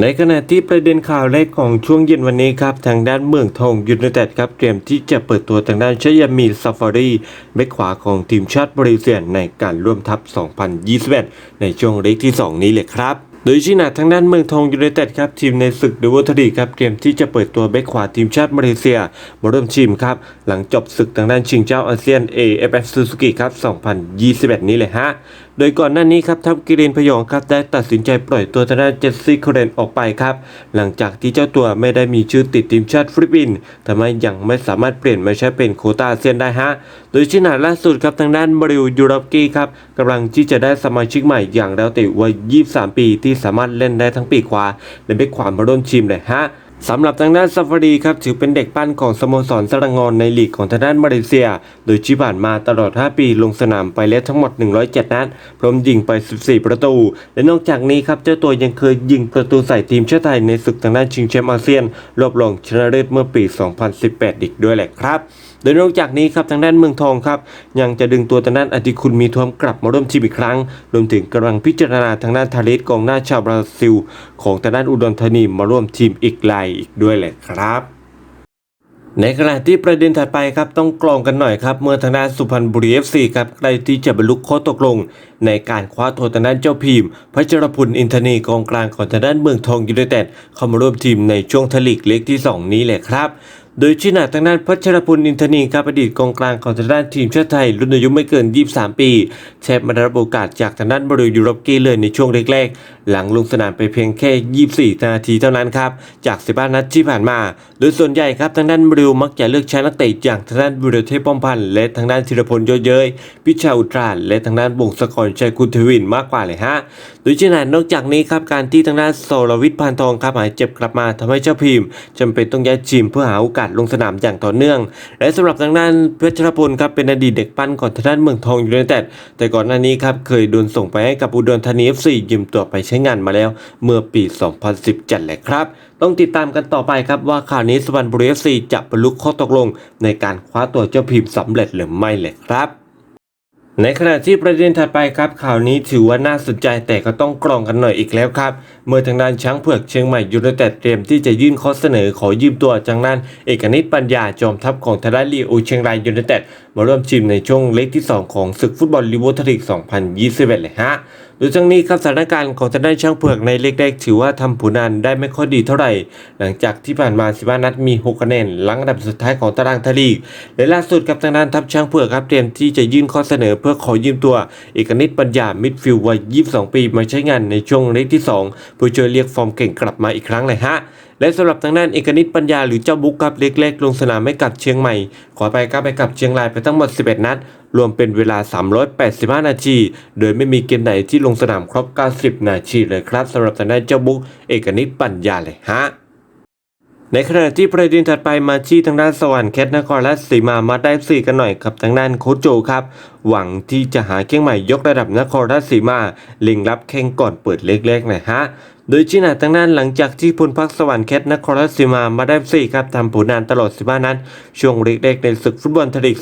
ในขณะที่ประเด็นข่าวแรกของช่วงเย็นวันนี้ครับ ทางด้านเมืองทองยูไนเต็ดครับเตรียมที่จะเปิดตัวทางด้านชยามีซาฟารีแบ็คขวาของทีมชาติบราซิลในการร่วมทัพ 2021 ในช่วงเล็กที่ 2 นี้เลยครับโดยชี้หนาทางด้านเมืองทองยูไนเต็ดครับทีมในศึกเดูวอทดีครับเตรียมที่จะเปิดตัวแบ็คขวาทีมชาติมาเลเซียมาเริ่มทีมครับ หลังจบศึกทางด้านชิงเจ้าอาเซียน AFF Suzuki ครับ 2021 นี้เลยฮะโดยก่อนหน้านี้ครับทัพกิรินพยองครับได้ตัดสินใจปล่อยตัวทางด้านเจสซี่โคเรนออกไปครับหลังจากที่เจ้าตัวไม่ได้มีชื่อติดทีมชาติฟิลิปปินส์ทำให้ยังไม่สามารถเปลี่ยนมาใช้เป็นโคตาเซียนได้ฮะโดยชินาล่าสุดครับทางด้านบริวยูโรปกี้ครับกำลังที่จะได้สมาชิกใหม่อย่างแล้วติวัย 23 ปี ที่สามารถเล่นได้ทั้งปีกขวาและเบ็กขวามาร่วมทีมเลยฮะ สำหรับทางด้านซาฟารีครับถือเป็นเด็กปั้นของสโมสรสระงอนในลีกของทางด้านมาเลเซีย โดยที่ผ่านมาตลอด 5 ปีลงสนามไปแล้วทั้งหมด 107 นัด พร้อมยิงไป 14 ประตู และนอกจากนี้ครับเจ้าตัวยังเคยยิงประตูใส่ทีมชาติไทยในศึกทางด้านชิงแชมป์อาเซียน รอบรองชนะเลิศเมื่อปี 2018 อีกด้วยแหละครับ โดยนอกจากนี้ครับทางด้านเมืองทองครับยังจะดึงตัวทางด้านอธิคุณมีทวมกลับมาร่วมทีมอีกครั้ง รวมถึงกำลังพิจารณาทางด้านทาริสกองหน้าชาวบราซิล ของทางด้านอุดรธานีมาร่วมทีมอีกรายอีกด้วยแหละครับในขณะที่ประเด็นถัดไปครับต้องกรองกันหน่อยครับ เมื่อทางด้านสุพรรณบุรีเอฟซีครับใกล้ที่จะบรรลุข้อตกลง ในการคว้าตัวทางด้านเจ้าพิมพ์พัชรพุลอินทนีกองกลางของทางด้านเมืองทองยูไนเต็ดเข้ามาร่วมทีมในช่วงทลีกเล็กที่ 2 นี้แหละครับ โดยชินาทางด้านพัชรพลอินทนีครับอดีตกองกลางของทางด้านทีมชาติไทย รุ่นอายุไม่เกิน 23 ปีแชมป์มาได้รับโอกาสจากทางด้านบริยูโรปกี้เลยในช่วงแรกๆ หลังลงสนามไปเพียงแค่ 24 นาทีเท่านั้นครับ จาก 15 นัดที่ผ่านมา โดยส่วนใหญ่ครับทางด้านบริวมักจะเลือกใช้นักเตะอย่างทางด้านบุรเทพป้อมพันธ์และทางด้านธีรพลเยอะเย้ยพิชาอุตราและทางด้านบงสกรชัยคุณทวินมากกว่าเลยฮะโดยชินานอกจากนี้ครับการที่ทางด้านโซลวิทย์พานทองครับหายเจ็บกลับมาทำให้เจ้าพิมพ์จำเป็นต้องย้ายทีมเพื่อหาโอกาสลงสนามอย่างต่อเนื่อง และสำหรับทางด้านเพชรพลครับเป็นอดีตเด็กปั้นก่อนทางด้านเมืองทองอยู่ในแต่แต่ก่อนหน้านี้ครับเคยโดนส่งไปให้กับอุดรธานี FC ยืมตัวไปใช้งานมาแล้ว เมื่อปี 2017แหละครับ ต้องติดตามกันต่อไปครับว่าข่าวนี้สุพรรณบุรีฟซีจะบรรลุข้อตกลง ในการคว้าตัวเจ้าพิมพ์สำเร็จหรือไม่เลยครับ ในขณะที่ประเด็นถัดไปครับข่าวนี้ถือว่าน่าสนใจแต่ก็ต้องกรองกันหน่อยอีกแล้วครับ เมื่อทางด้านช้างเผือกเชียงใหม่ยูไนเต็ดเตรียมที่จะยื่นข้อเสนอขอยืมตัวจากนั้นเอกนิตปัญญาจอมทัพของทางด้านลีโอเชียงรายยูไนเต็ดมาร่วมทีมในช่วงเล็กที่ 2 ของศึกฟุตบอลลีโวทริก 2021 เลยฮะ ดูทั้งนี้ครับสถานการณ์ของทางด้านช้างเผือกในเล็กแรกถือว่าทำผลงานได้ไม่ค่อยดีเท่าไหร่ หลังจากที่ผ่านมา15นัดมี 6 คะแนนหลังอันดับสุดท้ายของตารางทลีกและล่าสุดกับทางด้านทัพช้างเผือกครับเตรียมที่จะยื่นข้อเสนอเพื่อขอยืมตัวเอกนิตปัญญามิดฟิลด์วัย 22 ปีมาใช้งานในช่วงเล็กที่ 2 เพื่อช่วยเรียกฟอร์มเก่งกลับมาอีกครั้งเลยฮะ และสำหรับทางด้านเอกนิตปัญญาหรือเจ้าบุ๊กครับเล็กๆลงสนามไม่กับเชียงใหม่ ขอไปครับไปกับเชียงรายไปทั้งหมด 11 นัด รวมเป็นเวลา 385 นาที โดยไม่มีเกมไหนที่ลงสนามครบ 90 นาทีเลยครับสำหรับทางด้านเจ้าบุ๊กเอกนิตปัญญาเลยฮะในขณะที่ประเด็นถัดไปมาที่ทางด้านสวรรค์แคทนครราชสีมามาได้สี่กันหน่อยกับทางด้านโคโจครับ หวังที่จะหาแข้งใหม่ยกระดับนครราชสีมาเล็งรับแข้งก่อนเปิดเล็กๆหน่อยฮะโดยชินาทางด้านหลังจากที่พลพักสวรรค์แคทนครราชสีมามาได้สี่ครับทำผลงานตลอด 15 นัดช่วงเล็กๆในศึกฟุตบอลไทยลีก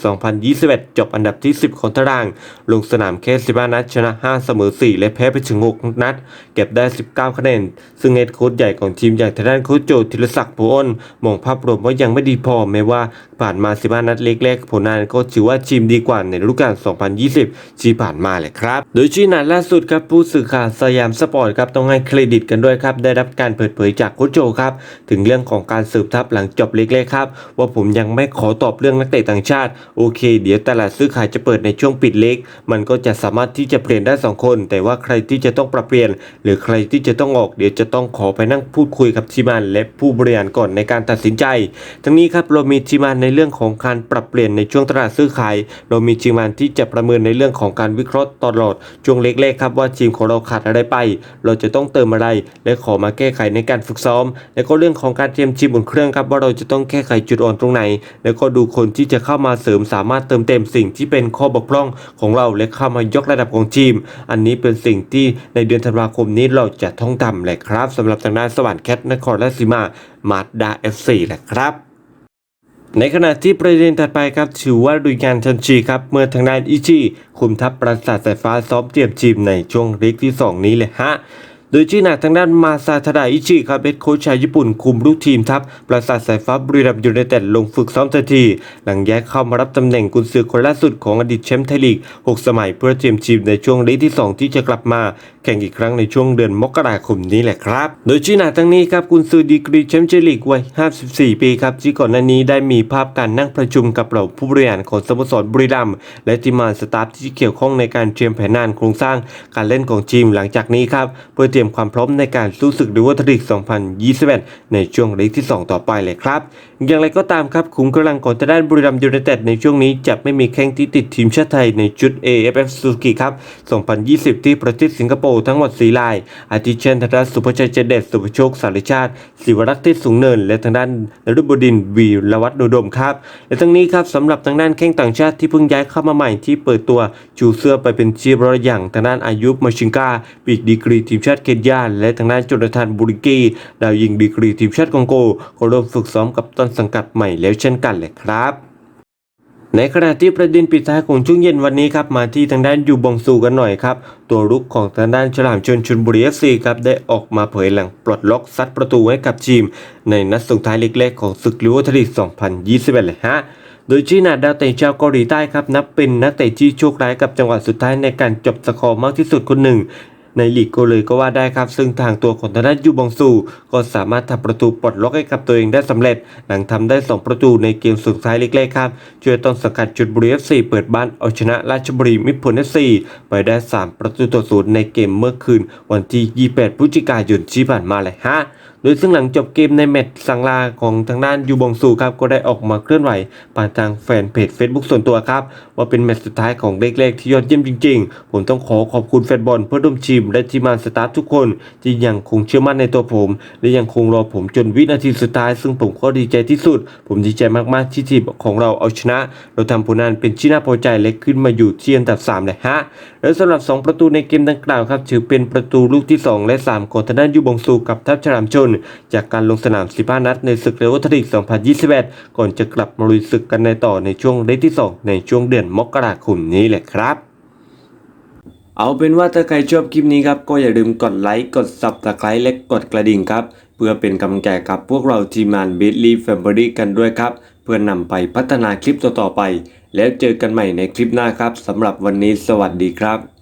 2021 จบอันดับที่ 10 ของตาราง ลงสนามแค่ 15 นัด ชนะ 5 เสมอ 4 และแพ้ไปถึง 6 นัด เก็บได้ 19 คะแนน ซึ่งเฮดโค้ชใหญ่ของทีมอย่างทางด้านโค้ชโจธีรศักดิ์โพอ้นมองภาพรวมว่ายังไม่ดีพอแม้ว่าผ่านมา 15 นัดเล็กๆ ผลงานก็ถือว่าทีมดีกว่าในฤดูกาล 2020 ที่ผ่านมาเลยครับ โดยชี้นาล่าสุดครับผู้สื่อข่าวสยามสปอร์ตครับต้องให้เครดิตกันด้วยครับได้รับการเปิดเผยจากโคชโจครับถึงเรื่องของการสืบทับหลังจบเล็กๆครับว่าผมยังไม่ขอตอบเรื่องนักเตะต่างชาติโอเค เดี๋ยวตลาดซื้อขายจะเปิดในช่วงปิดเล็ก มันก็จะสามารถที่จะเปลี่ยนได้ 2 คน แต่ว่าใครที่จะต้องปรับเปลี่ยน หรือใครที่จะต้องออกเดี๋ยวจะต้องขอไปนั่งพูดคุยกับทีมงานและผู้บริหารก่อนในการตัดสินใจ ทั้งนี้ครับเรามีทีมงานในเรื่องของการปรับเปลี่ยนในช่วงตลาดซื้อขาย เรามีทีมงานที่จะประเมินในเรื่องของการวิเคราะห์ตลอดช่วงเล็กๆครับว่าทีมของเราขาดอะไรไป เราจะต้องเติมอะไรและขอมาแก้ไขในการฝึกซ้อม และก็เรื่องของการเตรียมทีมบนเครื่องครับว่าเราจะต้องแก้ไขจุดอ่อนตรงไหน แล้วก็ดูคนที่จะเข้ามาเสริมสามารถเติมเต็มสิ่งที่เป็นข้อบกพร่องของเราและเข้ามายกระดับของทีม อันนี้เป็นสิ่งที่ในเดือนธันวาคมนี้เราจะต้องทำแหละครับสำหรับทางด้านสวรรค์แคทนครราชสีมามาดดาเอฟซีแหละครับในขณะที่ประเด็นถัดไปครับถือว่าดุยงานทันชีครับเมื่อทางด้านอิจิคุมทัพปราสาทสายฟ้าซ้อมเตรียมทีมในช่วงล็กที่ 2 นี้เลยฮะ โดยที่หนักทางด้านมาซาทาดาอิจิครับเอดโค้ชชาวญี่ปุ่นคุมลูกทีมทัพปราสาทสายฟ้าบุรีรัมย์ยูไนเต็ดลงฝึกซ้อมทันที หลังย้ายเข้ามารับตำแหน่งกุนซือคนล่าสุดของอดีตแชมป์ไทยลีก 6 สมัยเพื่อเตรียมทีมในช่วงล็กที่ 2 ที่จะกลับมา แข่งอีกครั้งในช่วงเดือนมกราคมนี้แหละครับ โดยที่หนักทั้งนี้ครับกุนซือดีกรีแชมป์เจลีกวัย 54 ปีครับที่ก่อนหน้านี้ได้มีภาพการนั่งประชุมกับเหล่าผู้บริหารของสโมสรบุรีรัมย์และทีมงานสตาฟที่เกี่ยวข้องในการเตรียมแผนงานโครงสร้างการเล่นของทีมหลังจากนี้ครับเพื่อเตรียมความพร้อมในการสู้ศึกดูวัตริก 2021 ในช่วงเล็กที่ 2 ต่อไปเลยครับ อย่างไรก็ตามครับขุมกำลังของทางด้านบุรีรัมยูไนเต็ดในช่วงนี้จะไม่มีแข้งที่ติดทีมชาติไทยในชุด AFF Suzuki ครับ 2020 ที่ประเทศสิงคโปร์ทั้งหมด4ราย อาทิเช่นทางด้านสุภชัยเจเดชสุภโชคสาริชาติ ศิวรักษ์เทศสูงเนิน และทางด้านนฤบดินวีรวัฒน์โนดมครับ และทั้งนี้ครับสำหรับทางด้านแข้งต่างชาติที่เพิ่งย้ายเข้ามาใหม่ที่เปิดตัวจูเสื้อไปเป็นชีพรอย่างทางด้านอายุบมาชิงกาปีกดีกรีทีมชาติเคนยาและทางด้านโจนาธานบุริกีดาวยิงดีกรีทีมชาติคองโกก็ริ่มฝึกซ้อมกับต้นสังกัดใหม่แล้วเช่นกันเลยครับในขณะที่ประเด็นปิดท้ายของช่วงเย็นวันนี้ครับมาที่ทางด้านยูบองซูกันหน่อยครับ ตัวรุกของทางด้านฉลามชนชนบุรีเอฟซีครับได้ออกมาเผยหลังปลดล็อกซัดประตูให้กับทีม ในนัดส่งท้ายเล็กๆของศึกลิเวอร์พูลลีก2021เลยฮะโดยจีนาดาวเตะชาวเกาหลีใต้ครับนับเป็นนักเตะที่โชคร้ายกับจังหวะสุดท้ายในการจบสกอร์มากที่สุดคนหนึ่ง ในลีกก็เลยก็ว่าได้ครับ ซึ่งทางตัวของทางด้านยูบองซูก็สามารถทำประตูปลดล็อกให้กับตัวเองได้สำเร็จ หลังทำได้ 2 ประตูในเกมสุดท้ายเล็กๆครับช่วยต้นสังกัดจุดบุรีเอฟซีเปิดบ้านเอาชนะราชบุรีมิตรผลเอฟซีไปได้ 3 ประตูต่อศูนย์ในเกมเมื่อคืน วันที่ 28 พฤศจิกายนที่ผ่านมาเลยฮะโดยซึ่งหลังจบเกมในแมตช์สังลาของทางด้านยูบองซูครับก็ได้ออกมาเคลื่อนไหวผ่านทางแฟนเพจ Facebook ส่วนตัวครับ ว่าเป็นแมตช์สุดท้ายของเล็กๆที่ยอดเยี่ยมจริง ๆ ผมต้องขอขอบคุณแฟนบอลเพื่อนร่วมทีมและทีมงานสตาฟทุกคนที่ยังคงเชื่อมั่นในตัวผม และยังคงรอผมจนวินาทีสุดท้าย ซึ่งผมก็ดีใจที่สุด ผมดีใจมากๆที่ทีมของเราเอาชนะ เราทำผลงานเป็นที่น่าพอใจและขึ้นมาอยู่ที่อันดับ3เลยฮะและสำหรับ 2 ประตูในเกมดังกล่าวครับถือเป็นประตูลูกที่ 2 และ 3 ของทางด้านยูบองซูกับทัพฉลามชนจากการลงสนาม 15 นัดในศึกเรวัตลิก2021 ก่อนจะกลับมาลุยศึกกันในต่อในช่วงเลกที่ 2 ในช่วงเดือนมกราคมนี้แหละครับเอาเป็นว่าถ้าใครชอบคลิปนี้ครับ ก็อย่าลืมกดไลค์ กด Subscribe และกดกระดิ่งครับ เพื่อเป็นกำลังใจกับพวกเราทีมงาน b i t l y Family กันด้วยครับ เพื่อนำไปพัฒนาคลิปต่อๆไป แล้วเจอกันใหม่ในคลิปหน้าครับสำหรับวันนี้สวัสดีครับ